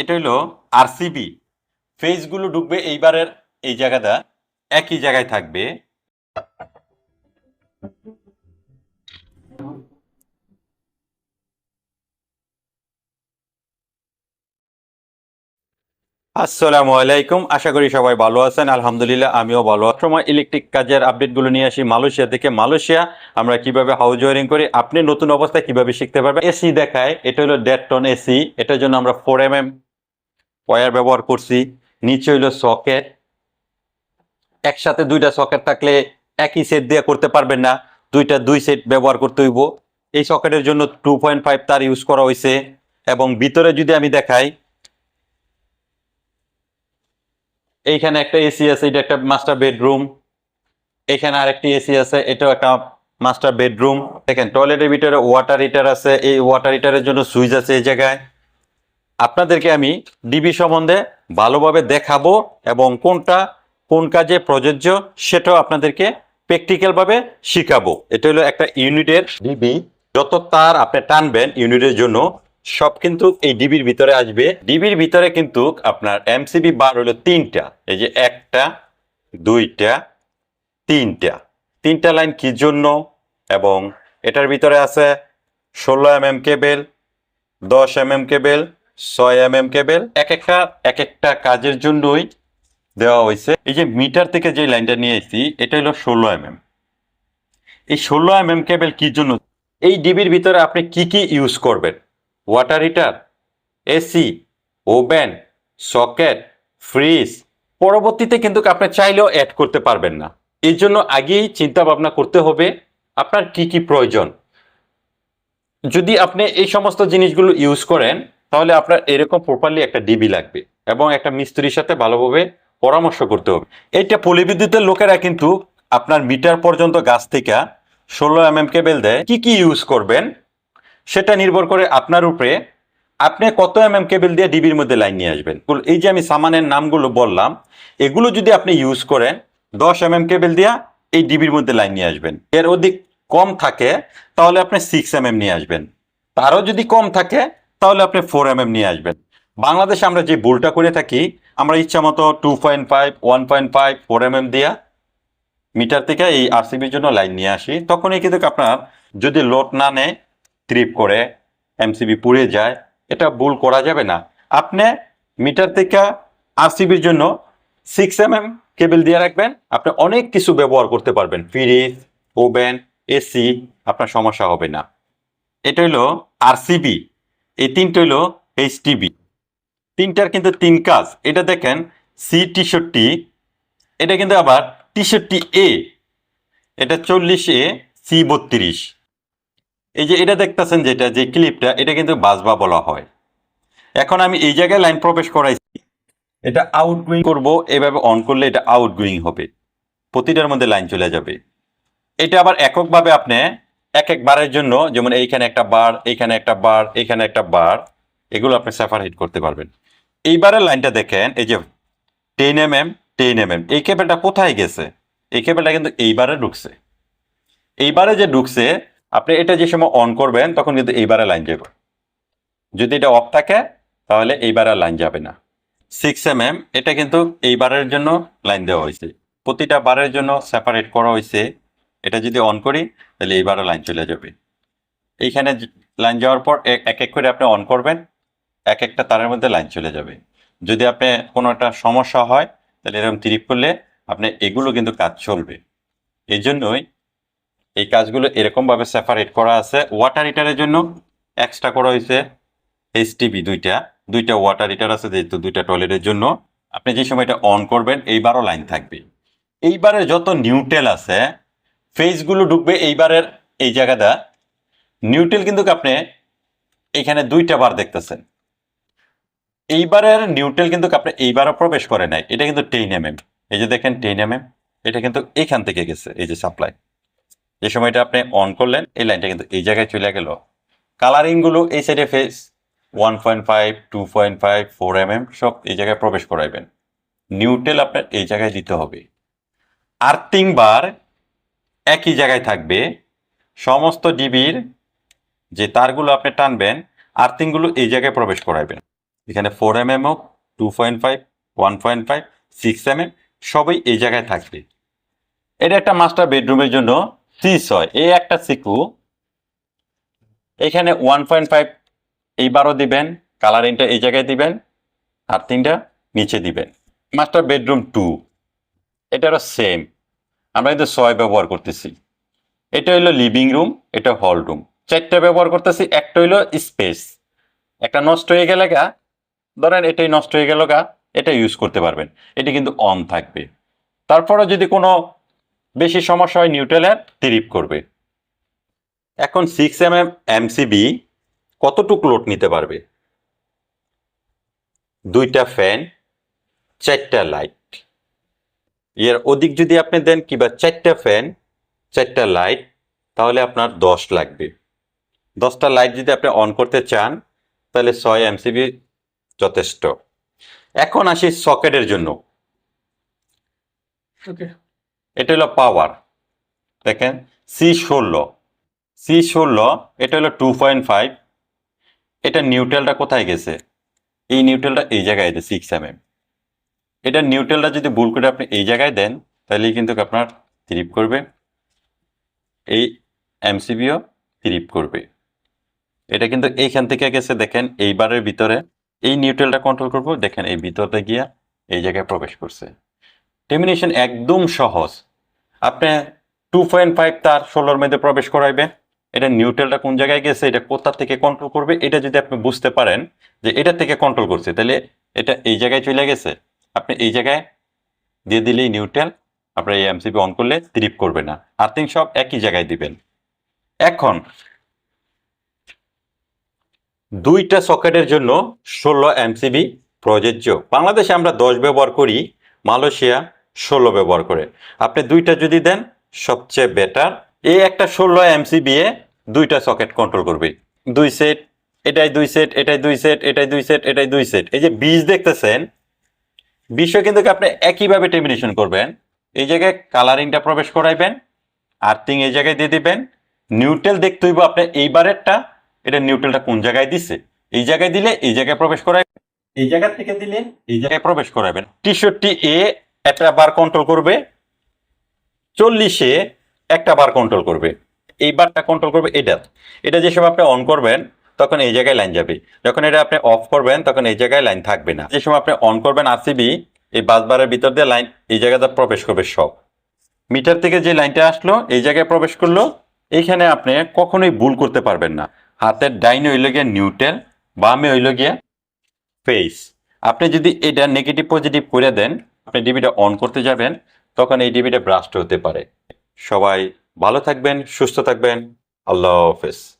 এটা হইল আরসিবি ফেজগুলো ঢুকবে এইবারের এই জায়গাটা, একই জায়গায় থাকবে। আসসালামু আলাইকুম, আশা করি সবাই ভালো আছেন। আলহামদুলিল্লাহ, আমিও ভালো আছি। সময় ইলেকট্রিক কাজের আপডেটগুলো নিয়ে আসি মালয়েশিয়া থেকে। মালয়েশিয়া, আমরা কীভাবে হাউস ওয়ারিং করি, আপনি নতুন অবস্থায় কীভাবে শিখতে পারবেন? এসি দেখায়, এটা হলো দেড় টন এসি। এটার জন্য আমরা ফোর এম এম ওয়্যার ব্যবহার করছি, নিচে হইল সকেট একসাথে দুইটা সকেট থাকলে একই সেট দিয়ে করতে পারবেন না, দুইটা দুই সেট ব্যবহার করতে হইব। এই সকেটের জন্য টু পয়েন্ট ফাইভ তার ইউজ করা হয়েছে এবং ভিতরে যদি আমি দেখাই, এইখানে একটা এসি আছে, এটা একটা মাস্টার বেডরুম এখানে আরেকটি এসি আছে, এটাও একটা মাস্টার বেডরুম দেখেন টয়লেটের ভিতরে ওয়াটার হিটার আছে, এই ওয়াটার হিটারের জন্য সুইচ আছে এই জায়গায়। আপনাদেরকে আমি ডিবি সম্বন্ধে ভালোভাবে দেখাবো এবং কোনটা, কোন কাজে প্রযোজ্য সেটাও আপনাদেরকে প্র্যাকটিক্যালভাবে শিখাবো। এটা হলো একটা ইউনিটের ডিবি। যত তার আপনি টানবেন ইউনিটের জন্য, সব কিন্তু এই ডিবির ভিতরে আসবে। ডিবির ভিতরে কিন্তু আপনার এমসিবি বার হলো তিনটা। এই যে একটা, দুইটা, তিনটা। তিনটা লাইন কি জন্য? এবং এটার ভিতরে আছে ষোলো এম এম কেবেল, দশ এম এম কেবেল ছয় এম এম কেবেল, এক একটা এক একটা কাজের জন্যই দেওয়া হয়েছে। এই যে মিটার থেকে যে লাইনটা নিয়ে এসেছি, এটা হলো ষোলো এম এম এই ষোলো এম এম কেবেল কি জন্য? এই ডিবির ভিতরে আপনি কি কি ইউজ করবেন? Water heater AC oven socket fridge পরবর্তীতে কিন্তু আপনি চাইলেও অ্যাড করতে পারবেন না। এই জন্য আগেই চিন্তা ভাবনা করতে হবে, আপনার কি কি প্রয়োজন। যদি আপনি এই সমস্ত জিনিসগুলো ইউজ করেন তাহলে আপনার এরকম প্রপারলি একটা ডিবি লাগবে এবং একটা মিস্ত্রির সাথে ভালোভাবে পরামর্শ করতে হবে। এইটা পলিবিদ্যুতের লোকেরা কিন্তু আপনার মিটার পর্যন্ত গাছ থেকে ষোলো এম এম কেবেল দেয়। কি কি ইউজ করবেন? সেটা নির্ভর করে আপনার উপরে আপনি কত এম এম কেবেল দিয়ে ডিবির মধ্যে লাইন নিয়ে আসবেন। এই যে আমি সামানের নামগুলো বললাম, এগুলো যদি আপনি ইউজ করেন, দশ এম এম কেবেল দিয়া এই ডিবির মধ্যে লাইন নিয়ে আসবেন। এর অধিক কম থাকে, তাহলে আপনি সিক্স এম এম নিয়ে আসবেন। তারও যদি কম থাকে তাহলে আপনি ফোর এম নিয়ে আসবেন। বাংলাদেশে আমরা যে ভুলটা করে থাকি, আমরা ইচ্ছা মতো two point five one point five four M M দিয়া মিটার থেকে এই আরসিবির জন্য লাইন নিয়ে আসি। তখনই কিন্তু আপনার যদি লোড না নেয় ট্রিপ করে এমসিবি পুড়ে যায়, এটা ভুল করা যাবে না। আপনি মিটার থেকে আরসিবির জন্য সিক্স এম এম কেবল দিয়ে রাখবেন। আপনি অনেক কিছু ব্যবহার করতে পারবেন। ফ্রিজ ওভেন এসি আপনার সমস্যা হবে না। এটা হইল আরসিবি এই তিনটা হইল এইচটিবি তিনটার কিন্তু তিন কাজ। এটা দেখেন সি টিশার্টটি এটা কিন্তু আবার টিশার্টটি এ এটা চল্লিশ এ সি বত্রিশ। এই যে এটা দেখতেছেন যেটা, যে ক্লিপটা এটা কিন্তু বাজবা বলা হয়। এখন আমি এই জায়গায় লাইন প্রবেশ করাইছি। এটা আউটগোয়িং করব, এভাবে অন করলে এটা আউটগোয়িং হবে। প্রতিটার মধ্যে লাইন চলে যাবে। এটা আবার এককভাবে আপনি এক এক বারের জন্য, যেমন এইখানে একটা বার, এইখানে একটা বার, এইখানে একটা বার, এগুলো আপনি সেপারেট করতে পারবেন। এইবারের লাইনটা দেখেন, এই যে ten M M ten M M এই কেবেলটা কোথায় গেছে? এই কেবেলটা কিন্তু এইবারে ঢুকছে। এইবারে যে ঢুকছে, আপনি এটা যে সময় অন করবেন, তখন কিন্তু এইবারে লাইন যাবে। যদি এটা অফ থাকে, তাহলে এইবারে লাইন যাবে না। সিক্স এম এম এটা কিন্তু এইবারের জন্য লাইন দেওয়া হয়েছে। প্রতিটা বারের জন্য সেপারেট করা হয়েছে। এটা যদি অন করি, তাহলে এইবারও লাইন চলে যাবে। এইখানে লাইন যাওয়ার পর এক এক করে আপনি অন করবেন, এক একটা তারের মধ্যে লাইন চলে যাবে। যদি আপনি কোনো একটা সমস্যা হয়, তাহলে এরকম ত্রিপ করলে আপনি এগুলো কিন্তু কাজ চলবে। এই জন্যই এই কাজগুলো এরকমভাবে সেপারেট করা আছে। ওয়াটার হিটারের জন্য এক্সট্রা করা হয়েছে এইচটিবি দুইটা। দুইটা ওয়াটার হিটার আছে, যেহেতু দুইটা টয়লেটের জন্য। আপনি যে সময় এটা অন করবেন, এইবারও লাইন থাকবে। এইবারে যত নিউটেল আছে ফেজগুলো ঢুকবে এইবারের এই জায়গাটা। নিউটেল কিন্তু আপনি এখানে দুইটা বার দেখতেছেন। এইবারের নিউটেল কিন্তু আপনি এইবারও প্রবেশ করে নাই। এটা কিন্তু টেন এম এম এই যে দেখেন টেন এম এম এটা কিন্তু এখান থেকে গেছে, এই যে সাপ্লাই। যে সময়টা আপনি অন করলেন, এই লাইনটা কিন্তু এই জায়গায় চলে গেল। কালারিংগুলো এই সাইডে phase one point five two point five four M M সব এই জায়গায় প্রবেশ করাইবেন। নিউটেল আপনার এই জায়গায় দিতে হবে। আর্থিং বার একই জায়গায় থাকবে। সমস্ত ডিবির যে তারগুলো আপনি টানবেন, আর্থিংগুলো এই জায়গায় প্রবেশ করাইবেন। এখানে ফোর এম এম হোক two point five one point five six M সবই এই জায়গায় থাকবে। এটা একটা মাস্টার বেডরুমের জন্য সি ছয়। এই একটা সিকু। এখানে ওয়ান পয়েন্ট ফাইভ এইবারও দিবেন কালারিংটা এই জায়গায় দিবেন আর তিনটা নিচে দিবেন। মাস্টার বেডরুম টু এটারও সেম আমরা কিন্তু ছয় ব্যবহার করতেছি। এটা হইল লিভিং রুম এটা হল রুম চারটা ব্যবহার করতেছি, একটা হইল স্পেস একটা নষ্ট হয়ে গেলে গা, ধরেন এটাই নষ্ট হয়ে গেল গা, এটা ইউজ করতে পারবেন। এটি কিন্তু অন থাকবে। তারপরে যদি কোনো বেশি সমস্যা হয় নিউট্রালের ত্রিপ করবে। এখন সিক্স এম এম এমসিবি কতটুক লোড নিতে পারবে? দুইটা ফ্যান চারটা লাইট এর অধিক যদি আপনি দেন কিংবা চারটা ফ্যান চারটা লাইট তাহলে আপনার দশ লাগবে। দশটা লাইট যদি আপনি অন করতে চান তাহলে ছয় এমসিবি যথেষ্ট। এখন আসি সকেটের জন্য। এটা হলো পাওয়ার দেখেন সি ষোলো। সি ষোলো এটা হলো টু পয়েন্ট ফাইভ এটা নিউট্রালটা কোথায় গেছে? এই নিউট্রালটা এই জায়গায় সিক্স এম এম এটা নিউট্রালটা যদি ভুল করে আপনি এই জায়গায় দেন, তাহলেই কিন্তু আপনার ত্রিপ করবে। এই এমসিবিও ত্রিপ করবে। এটা কিন্তু এইখান থেকে গেছে, দেখেন এইবারের ভিতরে। এই নিউট্রালটা কন্ট্রোল করব, দেখেন এই ভিতরটা গিয়া এই জায়গায় প্রবেশ করছে। টেমিনেশন একদম সহজ। আপনি টু পয়েন্ট ফাইভ তার ষোলোর মধ্যে প্রবেশ করাইবেন এটা নিউট্রালটা কোন জায়গায় গেছে, এটা কোথা থেকে কন্ট্রোল করবে, এটা যদি আপনি বুঝতে পারেন যে এটা থেকে কন্ট্রোল করছে, তাহলে এটা এই জায়গায় চলে গেছে। আপনি এই জায়গায় দিয়ে দিলেই নিউট্রাল আপনার এই এমসিবি অন করলে ত্রিপ করবে না। আর্থিং সব একই জায়গায় দিবেন। এখন, দুইটা সকেটের জন্য ষোলো এমসিবি প্রযোজ্য। বাংলাদেশে আমরা দশ ব্যবহার করি, মালয়েশিয়া ষোলো ব্যবহার করে। আপনি দুইটা যদি দেন, সবচেয়ে বেটার এই একটা ষোলো এমসিবি এ দুইটা সকেট কন্ট্রোল করবে। দুই সেট এটাই দুই সেট এটাই দুই সেট এটাই দুই সেট এটাই দুই সেট এই যে বীজ দেখতেছেন বিষয় কিন্তু আপনি একইভাবে টেমিনেশন করবেন, এই জায়গায় কালারিংটা প্রবেশ করাইবেন আর্থিং এই জায়গায় দিয়ে দিবেন নিউট্রেল দেখতে হইব আপনি এইবারেরটা এটা নিউট্রালটা কোন জায়গায় দিছে, এই জায়গায় দিলে এই জায়গায় প্রবেশ করাইবেন, এই জায়গা থেকে দিলে এই জায়গায় প্রবেশ করাবেন টিশার্টটি এ একটা বার কন্ট্রোল করবে, চল্লিশে একটা বার কন্ট্রোল করবে, এই বারটা কন্ট্রোল করবে এটা। এটা যেসব আপনি অন করবেন তখন এই জায়গায় লাইন যাবে। যখন এটা আপনি অফ করবেন, তখন এই জায়গায় লাইন থাকবে না। যে সময় আপনি অন করবেন আরসিবি এই বাসবারের ভিতর দিয়ে লাইন এই জায়গাতে প্রবেশ করবে সব। মিটার থেকে যে লাইনটা আসলো, এই জায়গায় প্রবেশ করল, এইখানে আপনি কখনোই ভুল করতে পারবেন না। হাতের ডাইনে হইল গিয়া নিউট্রাল বামে হইল গিয়া ফেস আপনি যদি এটা নেগেটিভ পজিটিভ করে দেন, আপনি ডিবিটা অন করতে যাবেন, তখন এই ডিবিটা ব্রাস্ট হতে পারে। সবাই ভালো থাকবেন, সুস্থ থাকবেন। আল্লাহ হাফেজ।